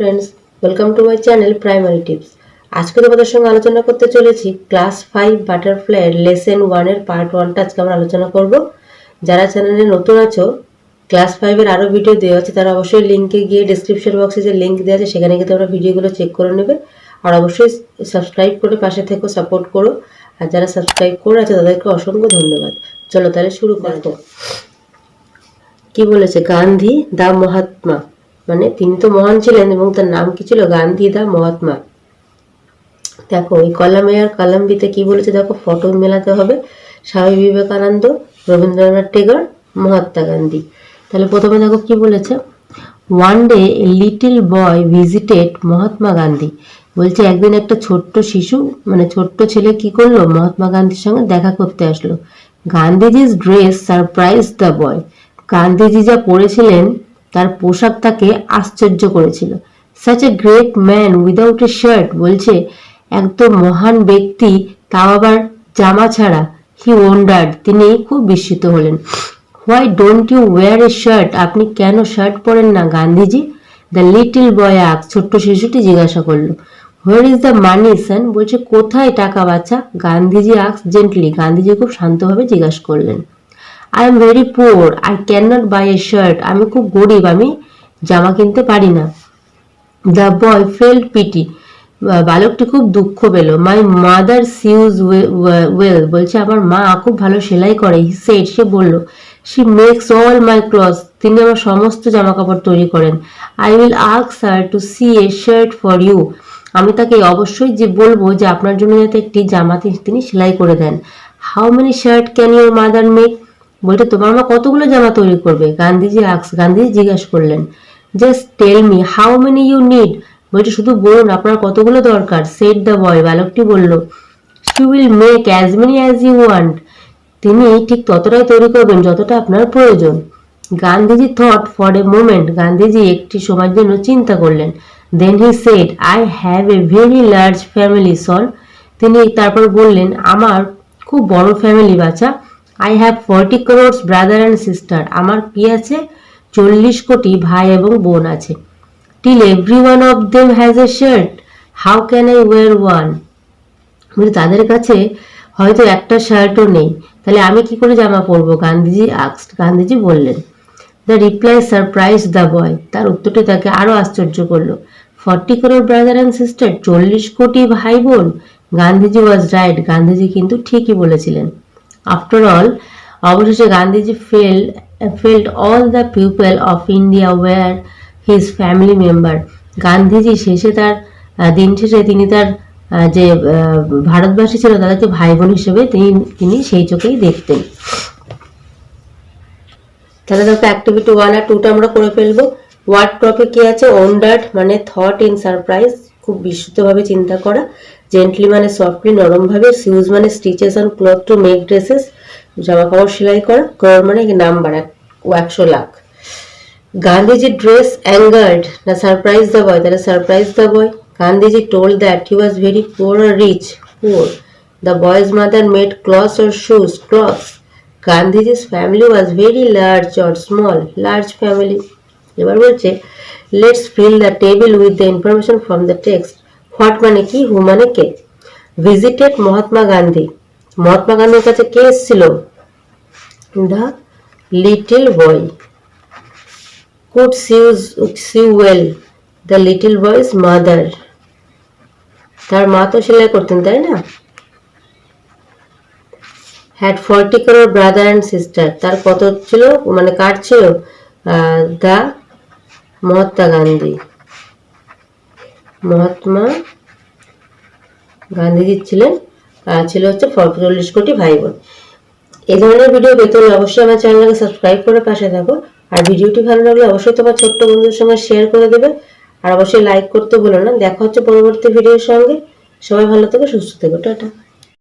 Friends welcome to my channel primary tips আজকে তোমাদের সঙ্গে আলোচনা করতে চলেছি ক্লাস ফাইভ বাটারফ্লাইয়ের লেসন ওয়ানের পার্ট ওয়ানটা আজকে আমরা আলোচনা করব। যারা চ্যানেলে নতুন আছো ক্লাস ফাইভের আরও ভিডিও দেওয়া আছে, তারা অবশ্যই লিঙ্কে গিয়ে ডিসক্রিপশন বক্সে যে লিঙ্ক দেওয়া আছে, সেখানে গিয়ে তোমরা ভিডিওগুলো চেক করে নেবে। আর অবশ্যই সাবস্ক্রাইব করে পাশে থেকো সাপোর্ট করো। আর যারা সাবস্ক্রাইব করে আছে, তাদেরকে অসংখ্য ধন্যবাদ। চলো তাহলে শুরু করব। কি বলেছে? গান্ধী, দা মহাত্মা। মানে তিনি তো মহান ছিলেন এবং তার নাম কি ছিল? গান্ধী দা মহাত্মা। দেখো, এই কলামে আর কলাম বিতে কি বলেছে? দেখো, ফটো মেলাতে হবে স্বামী বিবেকানন্দ, রবীন্দ্রনাথ টেগর, মহাত্মা গান্ধী। তাহলে প্রথমে দেখো কি বলেছে? One day a little boy visited Mahatma Gandhi. বলছে, একদিন একটা ছোট্ট শিশু মানে ছোট্ট ছেলে কি করল? মহাত্মা গান্ধীর সঙ্গে দেখা করতে আসলো। গান্ধীজির dress surprise the boy Gandhiji যা পরেছিলেন তার পোশাক তাকে আশ্চর্য করেছিল। Such a great man without a shirt বলছে, একদম মহান ব্যক্তি, তাও আবার জামা ছাড়া। হি ওয়ান্ডার্ড তিনি খুব বিস্মিত হলেন। Why don't you wear a shirt আপনি কেন শার্ট পরেন না, গান্ধীজি? দ্য লিটল বয় আক ছোট্ট শিশুটি জিজ্ঞাসা করল। Where is the money son বলছে, কোথায় টাকা বাচ্চা গান্ধীজি আক্স জেন্টলি গান্ধীজি খুব শান্তভাবে জিজ্ঞাসা করলেন। I am very poor I can not buy a shirt আমি খুব গরিব। আমি জামা কিনতে পারি না। দ্য বয় ফেল্ড পিটি বালকটি খুব দুঃখ পেল। মাই মাদার সিউজ ওয়েল বলছে, আমার মা খুব ভালো সেলাই করে। সেট সে বলল she makes all my cloth তিনি আমার সমস্ত জামা কাপড় তৈরি করেন। I will ask her to sew a shirt for you আমি তাকে অবশ্যই যে বলব যে, আপনার জন্য যাতে একটি জামা তিনি সেলাই করে দেন। How many shirt can your mother make বলতে তোমার মা কতগুলো জামা তৈরি করবে? গান্ধীজি আক্স, গান্ধীজি জিজ্ঞাসা করলেন just tell me how many you need বলছে, শুধু বলুন, আপনার কতগুলো দরকার? সেট দ্য বয় বালকটি বলল she will make as many as you want তিনি ঠিক ততটাই তৈরি করবেন যতটা আপনার প্রয়োজন। Gandhiji thought for a moment Gandhiji একটি সময়ের জন্য চিন্তা করলেন। Then he said I have a very large family son তিনি তারপর বললেন, আমার খুব বড় ফ্যামিলি বাচ্চা I have forty crores brother and sister আমার কি আছে? চল্লিশ কোটি ভাই এবং বোন আছে। Till every one of them has a shirt how can I wear one মানে তাদের কাছে হয়তো একটা শার্টও নেই। তাহলে আমি কি করে জামা পরবো? গান্ধীজি গান্ধীজি বললেন। The reply surprise the boy তার উত্তরটি তাকে আরও আশ্চর্য করল। Forty crore brother and sister চল্লিশ কোটি ভাই বোন। গান্ধীজি ওয়াজ রাইট গান্ধীজি কিন্তু ঠিকই বলেছিলেন। আফটার অল অবশেষে Gandhiji fell felt all the people of India were his family member Gandhiji শেষে তার দিন শেষে তিনি তার যে ভারতবাসী ছিল তাদেরকে ভাই বোন হিসেবে তিনি তিনি সেই চোখেই দেখতেন। তাহলে দেখো অ্যাক্টিভিটি ওয়ান আর টুটা আমরা করে ফেলব। ওয়ার্ড টপে কি আছে? ওন্ডার্ড মানে থট ইন সারপ্রাইজ খুব বিশুদ্ধভাবে চিন্তা করা। জেন্টলি মানে সফটলি নরমভাবে সিউজ মানে stitches and cloth to make dresses জামা কাপড় সেলাই করা ক্রোর মানে নাম্বার একশো লাখ। গান্ধীজি ড্রেস অ্যাঙ্গার্ড না সারপ্রাইজ দ্য বয় তাহলে surprise the boy Gandhiji told that he was very poor or rich poor the boy's mother made clothes or shoes clothes Gandhiji's family was very large or small, large family এবার বলছে let's fill the table with the information from the text what মানে কি? Who মানে কে? Visited Mahatma Gandhi Mahatma গান্ধীর কাছে কে এসেছিল? The little boy could sews sew well the little boy's mother তার মা তো সেলাই করতেন, তাই না? Had forty crore brother and sister তার কত ছিল? মানে কার ছিল? দা মহাত্মা গান্ধী মহাত্মা গান্ধীজি ছিলেন। তারা ছিল হচ্ছে চল্লিশ কোটি ভাই বোন এই ধরনের ভিডিও পেতে হলে অবশ্যই আমার চ্যানেলকে সাবস্ক্রাইব করে পাশে থাকো। আর ভিডিওটি ভালো লাগলে অবশ্যই তোমার ছোট্ট বন্ধুর সঙ্গে শেয়ার করে দেবে। আর অবশ্যই লাইক করতে ভুলো না। দেখা হচ্ছে পরবর্তী ভিডিওর সঙ্গে। সবাই ভালো থেকো, সুস্থ থেকো। টাটা।